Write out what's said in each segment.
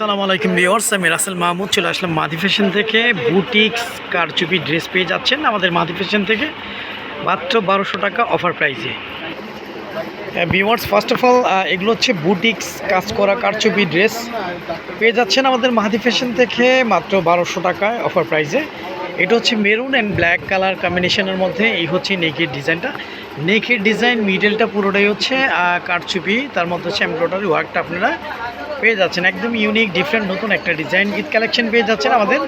আসসালামু আলাইকুম ভিউয়ার্স, আমি রাসেল মাহমুদ, চলে আসলাম মাদি ফ্যাশন থেকে। বুটিক্স, কারচুপি, ড্রেস পেয়ে যাচ্ছেন আমাদের মাদি ফ্যাশন থেকে। মাত্র বারোশো টাকা অফার প্রাইসে। ভিউয়ার্স ফার্স্ট অফ অল এগুলো হচ্ছে বুটিক্স, কাজ করা কারচুপি, ড্রেস পেয়ে যাচ্ছেন আমাদের মাহাদি ফ্যাশন থেকে। মাত্র বারোশো টাকায় অফার প্রাইসে। এটা হচ্ছে মেরুন অ্যান্ড ব্ল্যাক কালার কম্বিনেশনের মধ্যে। এই হচ্ছে নেকের ডিজাইনটা। নেকের ডিজাইন মিডলটা পুরোটাই হচ্ছে কারচুপি। তার মধ্যে হচ্ছে এমব্রয়ডারি ওয়ার্কটা আপনারা পেয়ে যাচ্ছেন একদম ইউনিক ডিফারেন্ট নতুন একটা ডিজাইন ঈদ কালেকশন পেয়ে যাচ্ছেন আমাদের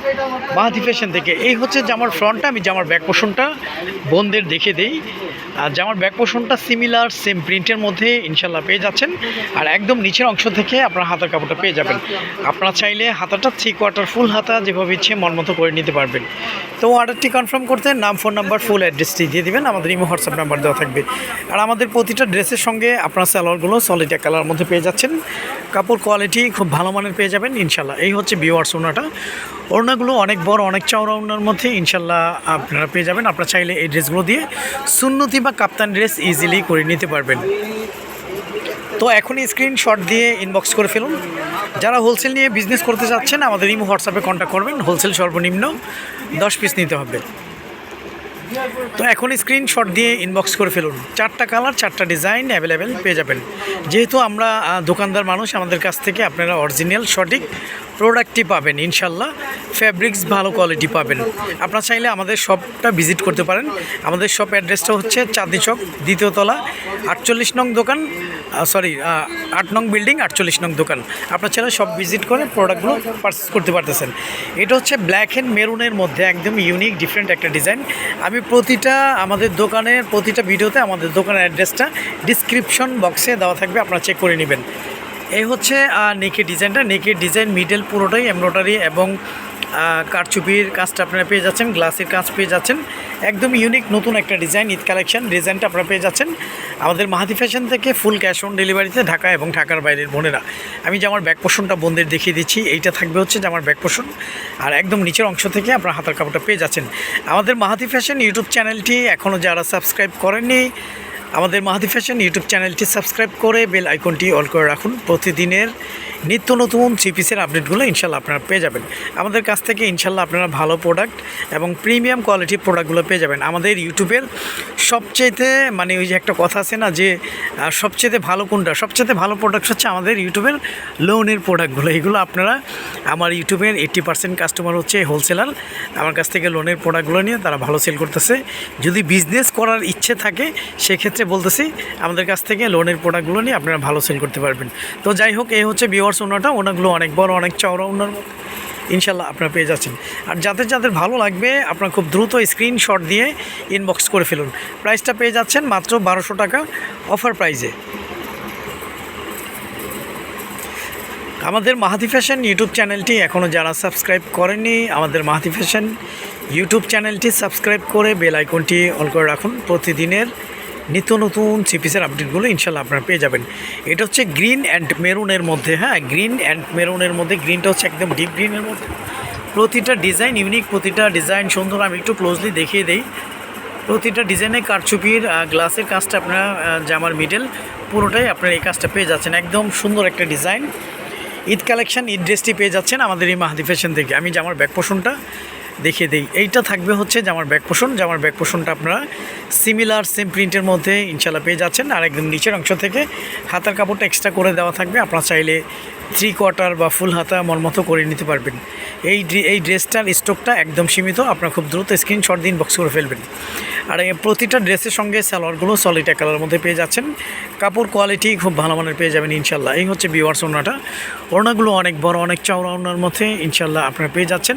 মাহাদি ফ্যাশন থেকে। এই হচ্ছে জামার ফ্রন্টটা আমি জামার ব্যাক পোষণটা বোনদের দেখে দিই। আর জামার ব্যাক পোষণটা সিমিলার সেম প্রিন্টের মধ্যে ইনশাল্লাহ পেয়ে যাচ্ছেন। আর একদম নিচের অংশ থেকে আপনার হাতার কাপড়টা পেয়ে যাবেন। আপনারা চাইলে হাতাটা থ্রি কোয়ার্টার ফুল হাতা যেভাবে ইচ্ছে মন মতো করে নিতে পারবেন। তো অর্ডারটি কনফার্ম করতে নাম ফোন নাম্বার ফুল অ্যাড্রেসটি দিয়ে দেবেন। আমাদের ইমো হোয়াটসঅ্যাপ নাম্বার দেওয়া থাকবে। আর আমাদের প্রতিটা ড্রেসের সঙ্গে আপনার স্যালোয়ারগুলো সলিড কালার মধ্যে পেয়ে যাচ্ছেন। কাপড় কোয়ালিটি খুব ভালো মানের পেয়ে যাবেন, ইনশাল্লাহ। এই হচ্ছে বিওয়ার্স ওনাটা। ওড়নাগুলো অনেক বড়, অনেক চওড়া ওড়নার মধ্যে, ইনশাল্লাহ আপনারা পেয়ে যাবেন। আপনারা চাইলে এই ড্রেসগুলো দিয়ে সুন্নতি বা কাপ্তান ড্রেস ইজিলি করে নিতে পারবেন। তো এখনই স্ক্রিনশট দিয়ে ইনবক্স করে ফেলুন। যারা হোলসেল নিয়ে বিজনেস করতে চাচ্ছেন, আমাদের ইমো হোয়াটসঅ্যাপে কন্ট্যাক্ট করবেন। হোলসেল সর্বনিম্ন দশ পিস নিতে হবে। তো এখন স্ক্রিনশট দিয়ে ইনবক্স করে ফেলুন। চারটা কালার চারটা ডিজাইন অ্যাভেলেবেল পেয়ে যাবেন। যেহেতু আমরা দোকানদার মানুষ, আমাদের কাছ থেকে আপনারা অরিজিনাল সঠিক প্রোডাক্টই পাবেন, ইনশাল্লাহ। ফ্যাব্রিক্স ভালো কোয়ালিটি পাবেন। আপনারা চাইলে আমাদের শপটা ভিজিট করতে পারেন। আমাদের শপ অ্যাড্রেসটা হচ্ছে চাঁদনি চক দ্বিতীয়তলা আটচল্লিশ নং দোকান সরি আট নং বিল্ডিং আটচল্লিশ নং দোকান। আপনার চাইলে সব ভিজিট করে প্রোডাক্টগুলো পারচেস করতে পারতেছেন। এটা হচ্ছে ব্ল্যাক অ্যান্ড মেরুনের মধ্যে একদম ইউনিক ডিফারেন্ট একটা ডিজাইন আমি প্রতিটা আমাদের দোকানের, প্রতিটা ভিডিওতে আমাদের দোকানের অ্যাড্রেসটা ডিসক্রিপশন বক্সে দেওয়া থাকবে, আপনারা চেক করে নেবেন। এই হচ্ছে নেকের ডিজাইনটা। নেকের ডিজাইন মিডল পুরোটাই এমব্রয়ডারি এবং কারচুপির কাজটা আপনারা পেয়ে যাচ্ছেন, গ্লাসের কাজ পেয়ে যাচ্ছেন। একদম ইউনিক নতুন একটা ডিজাইন ঈদ কালেকশন ডিজাইনটা আপনারা পেয়ে যাচ্ছেন। আমাদের মাহাতি ফ্যাশন থেকে ফুল ক্যাশ অন ডেলিভারিতে ঢাকা এবং ঢাকার বাইরের বোনেরা। আমি যে আমার ব্যাক পোষণটা বোনদের দেখিয়ে দিচ্ছি, এইটা থাকবে হচ্ছে যে আমার ব্যাক পোষণ আর একদম নিচের অংশ থেকে আপনার হাতার কাপড়টা পেয়ে যাচ্ছেন। আমাদের মাহাতি ফ্যাশন ইউটিউব চ্যানেলটি এখনও যারা সাবস্ক্রাইব করেননি আমাদের মাহাদি ফ্যাশন ইউটিউব চ্যানেলটি সাবস্ক্রাইব করে বেল আইকনটি অল করে রাখুন। প্রতিদিনের নিত্য নতুন থ্রি পিসের আপডেটগুলো ইনশাল্লাহ আপনারা পেয়ে যাবেন। আমাদের কাছ থেকে ইনশাল্লাহ আপনারা ভালো প্রোডাক্ট এবং প্রিমিয়াম কোয়ালিটির প্রোডাক্টগুলো পেয়ে যাবেন। আমাদের ইউটিউবের সবচেয়েতে মানে ওই যে একটা কথা আছে না যে সবচেয়েতে ভালো কোনটা? সবচেয়েতে ভালো প্রোডাক্ট হচ্ছে আমাদের ইউটিউবের লোনের প্রোডাক্টগুলো এগুলো আপনারা, আমার ইউটিউবের এইট্টি পার্সেন্ট কাস্টমার হচ্ছে হোলসেলার আমার কাছ থেকে লোনের প্রোডাক্টগুলো নিয়ে তারা ভালো সেল করতেছে। যদি বিজনেস করার ইচ্ছে থাকে, সেক্ষেত্রে বলতেছি, আমাদের কাছ থেকে লোনের প্রোডাক্টগুলো নিয়ে আপনারা ভালো সেল করতে পারবেন। তো যাই হোক এই হচ্ছে বিওয়ার্স ওনাটা ওনাগুলো অনেক বড়, অনেক চওড়া ওনার ইনশাল্লাহ আপনারা পেয়ে যাচ্ছেন। আর যাদের যাদের ভালো লাগবে, আপনারা খুব দ্রুত স্ক্রিনশট দিয়ে ইনবক্স করে ফেলুন। প্রাইসটা পেয়ে যাচ্ছেন মাত্র বারোশো টাকা অফার প্রাইজে আমাদের মাহাতি ফ্যাশন ইউটিউব চ্যানেলটি এখনও যারা সাবস্ক্রাইব করেননি, আমাদের মাহাতি ফ্যাশন ইউটিউব চ্যানেলটি সাবস্ক্রাইব করে বেল আইকনটি অন করে রাখুন। প্রতিদিনের নিত্য নতুন সিপিসের আপডেটগুলো ইনশাল্লাহ আপনারা পেয়ে যাবেন। এটা হচ্ছে গ্রিন অ্যান্ড মেরুনের মধ্যে হ্যাঁ গ্রিন অ্যান্ড মেরুনের মধ্যে গ্রিনটা হচ্ছে একদম ডিপ গ্রিনের মধ্যে। প্রতিটা ডিজাইন ইউনিক প্রতিটা ডিজাইন সুন্দর, আমি একটু ক্লোজলি দেখিয়ে দিই। প্রতিটা ডিজাইনে কারচুপির গ্লাসের কাজটা আপনারা জামার মিডল পুরোটাই আপনারা এই কাজটা পেয়ে যাচ্ছেন। একদম সুন্দর একটা ডিজাইন ঈদ কালেকশন ঈদ ড্রেসটি পেয়ে যাচ্ছেন আমাদের এই মাহাদি ফ্যাশন থেকে। আমি জামার ব্যাক পোষণটা দেখিয়ে দিই। এইটা থাকবে হচ্ছে জামার ব্যাক পোষণ। জামার ব্যাক পোষণটা আপনারা সিমিলার সেম প্রিন্টের মধ্যে ইনশাল্লাহ পেয়ে যাচ্ছেন। আর একদম নিচের অংশ থেকে হাতার কাপড়টা এক্সট্রা করে দেওয়া থাকবে। আপনারা চাইলে থ্রি কোয়ার্টার বা ফুল হাতা মতো করে নিতে পারবেন। এই এই ড্রেসটার স্টকটা একদম সীমিত। আপনারা খুব দ্রুত স্ক্রিনশট দিন বক্স করে ফেলবেন। আর এই প্রতিটা ড্রেসের সঙ্গে সালোয়ারগুলো সলিড কালারের মধ্যে পেয়ে যাচ্ছেন। কাপড় কোয়ালিটি খুব ভালো মানের পেয়ে যাবেন ইনশাল্লাহ এই হচ্ছে বিওয়ার্স ওনাটা ওড়নাগুলো অনেক বড়, অনেক চওড়া ওনার মধ্যে ইনশাল্লাহ আপনারা পেয়ে যাচ্ছেন।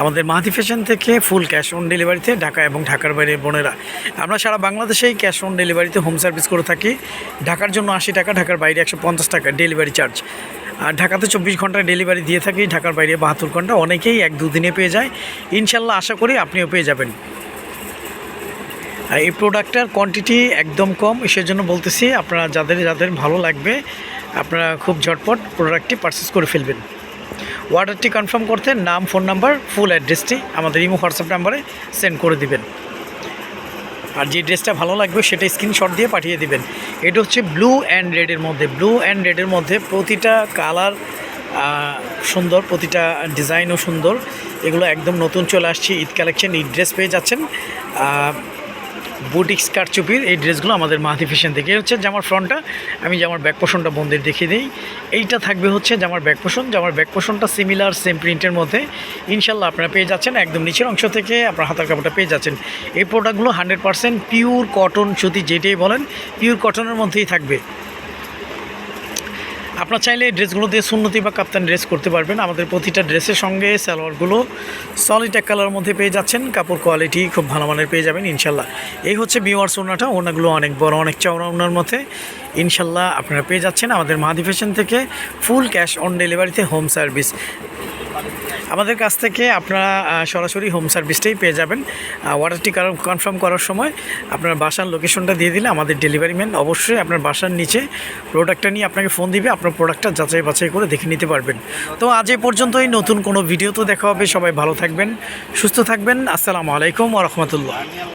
আমাদের মাহাতি ফ্যাশন থেকে ফুল ক্যাশ অন ডেলিভারিতে ঢাকা এবং ঢাকার বাইরে বোনেরা। আমরা সারা বাংলাদেশেই ক্যাশ অন ডেলিভারিতে হোম সার্ভিস করে থাকি। ঢাকার জন্য আশি টাকা, ঢাকার বাইরে একশো পঞ্চাশ টাকা ডেলিভারি চার্জ আর ঢাকাতে চব্বিশ ঘণ্টা ডেলিভারি দিয়ে থাকি, ঢাকার বাইরে বাহাত্তর ঘণ্টা। অনেকেই এক দুদিনে পেয়ে যায়। ইনশাল্লাহ আশা করি আপনিও পেয়ে যাবেন। আর এই প্রোডাক্টটার কোয়ান্টিটি একদম কম, সেজন্য বলতেছি আপনারা যাদের যাদের ভালো লাগবে, আপনারা খুব ঝটপট প্রোডাক্টটি পারচেস করে ফেলবেন। অর্ডারটি কনফার্ম করতে নাম ফোন নাম্বার ফুল অ্যাড্রেসটি আমাদের ইমো, হোয়াটসঅ্যাপ নাম্বারে সেন্ড করে দিবেন। আর যে ড্রেসটা ভালো লাগবে, সেটা স্ক্রিনশট দিয়ে পাঠিয়ে দিবেন। এটা হচ্ছে ব্লু অ্যান্ড রেডের মধ্যে। ব্লু অ্যান্ড রেডের মধ্যে প্রতিটা কালার সুন্দর, প্রতিটা ডিজাইনও সুন্দর। এগুলো একদম নতুন চলে আসছে, ঈদ কালেকশন ঈদ ড্রেস পেয়ে যাচ্ছেন। বুটিক্স কারচুপির এই ড্রেসগুলো আমাদের মাহাতি ফ্যাশন থেকে হচ্ছে জামার ফ্রন্টটা, আমি জামার ব্যাক পোষণটা বন্ধের দেখিয়ে দিই। এইটা থাকবে হচ্ছে জামার ব্যাক পোষণ জামার ব্যাক পোষণটা সিমিলার সেম প্রিন্টের মধ্যে। ইনশাল্লাহ আপনারা পেয়ে যাচ্ছেন, একদম নিচের অংশ থেকে আপনার হাতার কাপড়টা পেয়ে যাচ্ছেন। এই প্রোডাক্টগুলো হান্ড্রেড পারসেন্ট পিওর কটন সুতি, যেটাই বলেন পিওর কটনের মধ্যেই থাকবে। আপনার চাইলে এই ড্রেসগুলো দিয়ে সুন্নতি বা কাপ্তান ড্রেস করতে পারবেন। আমাদের প্রতিটা ড্রেসের সঙ্গে সালোয়ারগুলো সলিড এক কালার মধ্যে পেয়ে যাচ্ছেন। কাপড় কোয়ালিটি খুব ভালো মানের পেয়ে যাবেন ইনশাল্লাহ। এই হচ্ছে বিওয়ার্স ওনাটা ওনাগুলো অনেক বড়, অনেক চওড়া ওনার মধ্যে। ইনশাল্লাহ আপনারা পেয়ে যাচ্ছেন আমাদের মাহাদি ফ্যাশন থেকে ফুল ক্যাশ অন ডেলিভারিতে হোম সার্ভিস আমাদের কাছ থেকে আপনারা সরাসরি হোম সার্ভিসটাই পেয়ে যাবেন। অর্ডারটি কনফার্ম করার সময় আপনার বাসার লোকেশনটা দিয়ে দিলে আমাদের ডেলিভারি ম্যান অবশ্যই আপনার বাসার নিচে প্রোডাক্টটা নিয়ে আপনাকে ফোন দিবে। আপনার প্রোডাক্টটা যাচাই বাছাই করে দেখে নিতে পারবেন। তো আজ এ পর্যন্তই, নতুন কোনো ভিডিও তো দেখা হবে। সবাই ভালো থাকবেন, সুস্থ থাকবেন। আসসালামু আলাইকুম ওরহমতুল্লাহ